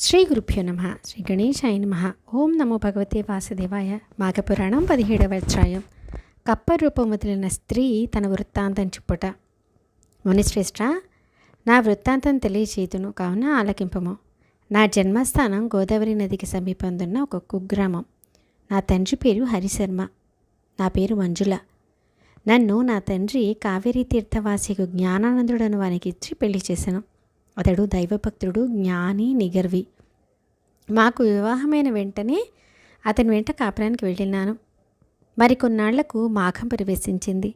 శ్రీ గురుభ్యో నమ. శ్రీ గణేశాయ నమ. ఓం నమో భగవతే వాసుదేవాయ. మాఘపురాణం పదిహేడవ అధ్యాయం. కప్ప రూపం వదిలిన స్త్రీ తన వృత్తాంతం చెప్పుట. మునిశ్రేష్ట నా వృత్తాంతం తెలియచేతును కావున ఆలకింపము. నా జన్మస్థానం గోదావరి నదికి సమీపందున్న ఒక కుగ్రామం. నా తండ్రి పేరు హరిశర్మ. నా పేరు మంజుల. నన్ను నా తండ్రి కావేరీ తీర్థవాసికు జ్ఞానానందుడను వానికి ఇచ్చి పెళ్ళి చేశాను అతడు దైవభక్తుడు జ్ఞాని నిగర్వి. మాకు వివాహమైన వెంటనే అతని వెంట కాపురానికి వెళ్ళినాను. మరికొన్నాళ్ళకు మాఘం ప్రవేశించింది.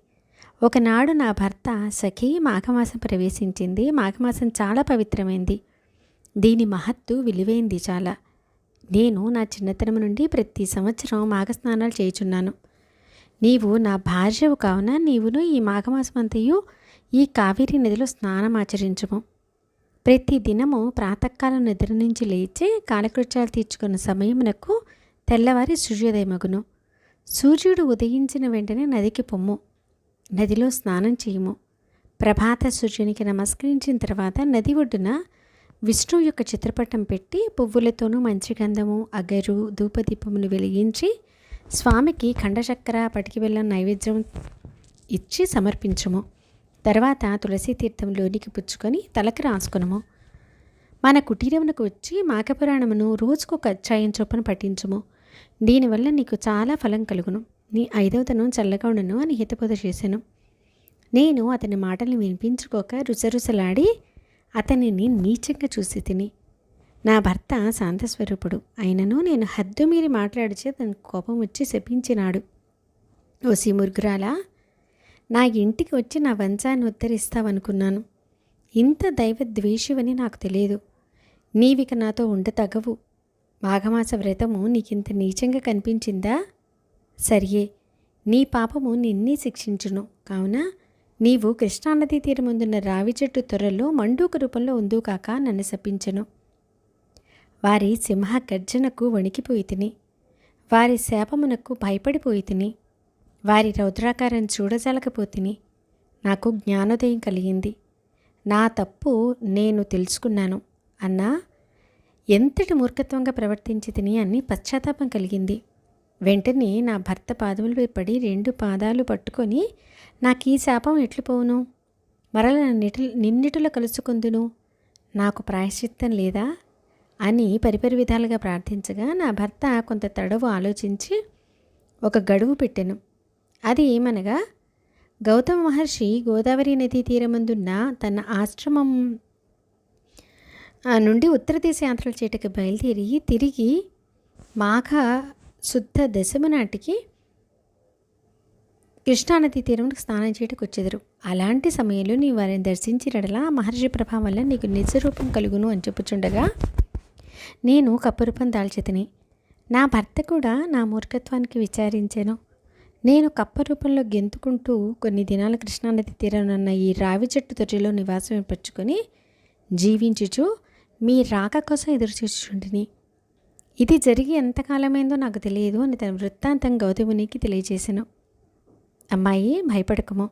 ఒకనాడు నా భర్త సఖి మాఘమాసం ప్రవేశించింది. మాఘమాసం చాలా పవిత్రమైంది. దీని మహత్తు విలువైంది చాలా. నేను నా చిన్నతనం నుండి ప్రతి సంవత్సరం మాఘస్నానాలు చేయుచున్నాను. నీవు నా భార్యవు కావున నీవును ఈ మాఘమాసమంతయు ఈ కావేరీ నదిలో స్నానం ఆచరించము. ప్రతి దినము ప్రాతకాలం నిద్ర నుంచి లేచి కాలకృత్యాలు తీర్చుకున్న సమయమునకు తెల్లవారి సూర్యోదయమగును. సూర్యుడు ఉదయించిన వెంటనే నదికి పొమ్ము. నదిలో స్నానం చేయము. ప్రభాత సూర్యునికి నమస్కరించిన తర్వాత నది ఒడ్డున విష్ణు యొక్క చిత్రపటం పెట్టి పువ్వులతోనూ మంచి గంధము అగరు ధూపదీపములు వెలిగించి స్వామికి ఖండచక్ర పటికి బెల్లం నైవేద్యం ఇచ్చి సమర్పించము. తర్వాత తులసి తీర్థంలోనికి పుచ్చుకొని తలకి రాసుకునము. మన కుటీరమునకు వచ్చి మాఘపురాణమును ఒక అధ్యాయం చొప్పున పఠించుము. దీనివల్ల నీకు చాలా ఫలం కలుగును. నీ ఐదవతను చల్లగా ఉండను అని హితబోధ చేశాను నేను అతని మాటల్ని వినిపించుకోక రుసరుసలాడి అతనిని నీచంగా చూసి తిని నా భర్త శాంతస్వరూపుడు అయినను నేను హద్దు మీరి మాట్లాడితే అతని కోపం వచ్చి శపించినాడు. ఓసి మురుగురాలా నా ఇంటికి వచ్చి నా వంశాన్ని ఉద్ధరిస్తావనుకున్నాను. ఇంత దైవ ద్వేషివని నాకు తెలియదు. నీవిక నాతో ఉండతగవు. మాఘమాస వ్రతము నీకింత నీచంగా కనిపించిందా? సరియే. నీ పాపము నిన్నీ శిక్షించును. కావున నీవు కృష్ణానదీ తీరముందున్న రావి చెట్టు త్వరలో మండూక రూపంలో ఉందు కాక నన్ను శపించను. వారి సింహ గర్జనకు వణికిపోయి తిని వారి శాపమునకు భయపడిపోయి తిని వారి రౌద్రాకారం చూడజాలకపోతిని నాకు జ్ఞానోదయం కలిగింది. నా తప్పు నేను తెలుసుకున్నాను అన్నా ఎంతటి మూర్ఖత్వంగా ప్రవర్తించి తిని అని పశ్చాత్తాపం కలిగింది. వెంటనే నా భర్త పాదములపై పడి రెండు పాదాలు పట్టుకొని నాకు ఈ శాపం ఎట్లు పోవును? మరల నిటి నిన్నిటిలో కలుసుకుందును? నాకు ప్రాయశ్చిత్తం లేదా? అని పరిపరి విధాలుగా ప్రార్థించగా నా భర్త కొంత తడవు ఆలోచించి ఒక గడువు పెట్టాను. అది ఏమనగా గౌతమ మహర్షి గోదావరి నదీ తీరమందున్న తన ఆశ్రమం నుండి ఉత్తర దేశ యాత్రలు చేటకి బయలుదేరి తిరిగి మాఘ శుద్ధ దశమ నాటికి కృష్ణానదీ తీరంలో స్నానం చేయటకు వచ్చేదారు. అలాంటి సమయంలో నీ వారిని దర్శించినడలా మహర్షి ప్రభావం వల్ల నీకు నిజరూపం కలుగును అని చెప్పుచుండగా నేను కప్పరూపం దాల్చితిని. నా భర్త కూడా నా మూర్ఖత్వానికి విచారించాను. నేను కప్ప రూపంలో గెంతుకుంటూ కొన్ని దినాల కృష్ణానది తీరనున్న ఈ రావి చెట్టు తొట్టిలో నివాసం ఏర్పరచుకొని జీవించుచు మీ రాక కోసం ఎదురుచూచుంటిని ఇది జరిగి ఎంతకాలమైందో నాకు తెలియదు అని తన వృత్తాంతం గౌతమునికి తెలియజేశాను. అమ్మాయి భయపడకము.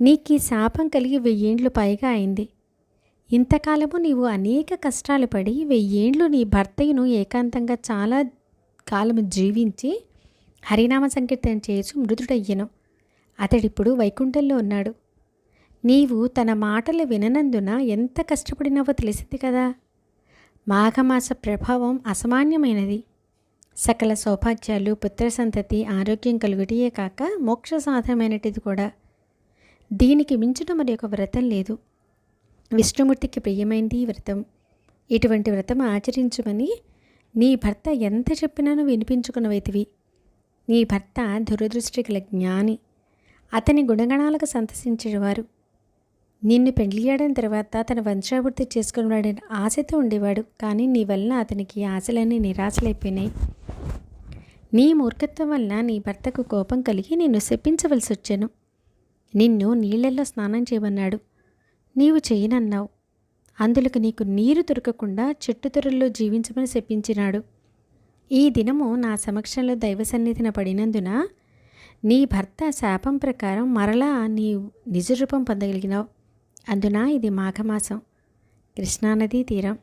నీకు ఈ శాపం కలిగి వెయ్యేండ్లు పైగా అయింది. ఇంతకాలము నీవు అనేక కష్టాలు పడి వెయ్యేండ్లు నీ భర్తయును ఏకాంతంగా చాలా కాలము జీవించి హరినామ సంకీర్తన చేసి మృదుడయ్యను. అతడిప్పుడు వైకుంఠంలో ఉన్నాడు. నీవు తన మాటలు విననందున ఎంత కష్టపడినావో తెలిసింది కదా. మాఘమాస ప్రభావం అసామాన్యమైనది. సకల సౌభాగ్యాలు పుత్ర సంతతి ఆరోగ్యం కలుగుటియే కాక మోక్ష సాధనమైనటిది కూడా. దీనికి మించిన మరి ఒక వ్రతం లేదు. విష్ణుమూర్తికి ప్రియమైంది ఈ వ్రతం. ఇటువంటి వ్రతం ఆచరించుమని నీ భర్త ఎంత చెప్పినానో వినిపించుకున్నవైతివి నీ భర్త దురదృష్టి గల జ్ఞాని. అతని గుణగణాలకు సంతసించేవారు. నిన్ను పెళ్ళియడం తర్వాత తన వంశాభివృద్ధి చేసుకున్నాడని ఆశతో ఉండేవాడు కానీ నీ వల్ల అతనికి ఆశలన్నీ నిరాశలైపోయినాయి. నీ మూర్ఖత్వం వల్ల నీ భర్తకు కోపం కలిగి నిన్ను శపించవలసి వచ్చాను నిన్ను నీళ్ళల్లో స్నానం చేయమన్నాడు. నీవు చేయనన్నావు. అందులకు నీకు నీరు దొరకకుండా చెట్టు తొరల్లో జీవించమని శపించినాడు. ఈ దినము నా సమక్షంలో దైవ సన్నిధిన పడినందున నీ భర్త శాపం ప్రకారం మరలా నీ నిజరూపం పొందగలిగినావు. అందున ఇది మాఘమాసం. కృష్ణానదీ తీరం.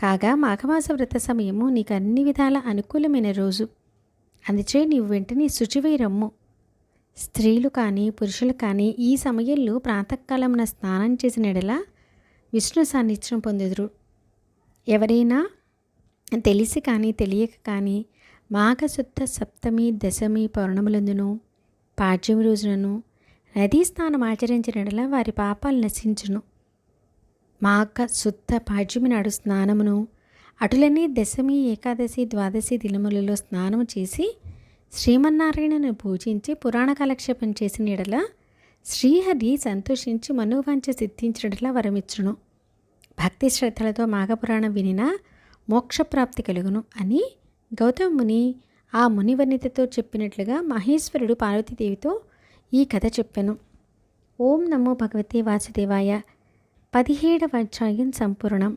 కాగా మాఘమాస వ్రత సమయము నీకు అన్ని విధాల అనుకూలమైన రోజు. అందుచే నీవు వెంటనే శుచివై రమ్ము. స్త్రీలు కానీ పురుషులు కానీ ఈ సమయంలో ప్రాతకాలమున స్నానం చేసిన ఎడల విష్ణు సాన్నిధ్యం పొందుదురు. ఎవరైనా తెలిసి కానీ తెలియక కానీ మాఘశుద్ధ సప్తమి దశమి పౌర్ణములందును పాడ్యమి రోజునను నదీ స్నానం ఆచరించిన వారి పాపాలు నశించును. మాఘ శుద్ధ పాడ్యమి నాడు స్నానమును అటులనే దశమి ఏకాదశి ద్వాదశి దినములలో స్నానము చేసి శ్రీమన్నారాయణను పూజించి పురాణ కాలక్షేపం చేసిన ఎడల శ్రీహరి సంతోషించి మనోవాంఛ సిద్ధించినట్లా వరమిచ్చును. భక్తి శ్రద్ధలతో మాఘపురాణం వినినా మోక్షప్రాప్తి కలుగును అని గౌతమ ముని ఆ మునివర్ణితతో చెప్పినట్లుగా మహేశ్వరుడు పార్వతీదేవితో ఈ కథ చెప్పాను. ఓం నమో భగవతే వాసుదేవాయ. పదిహేడవ అధ్యాయం సంపూర్ణం.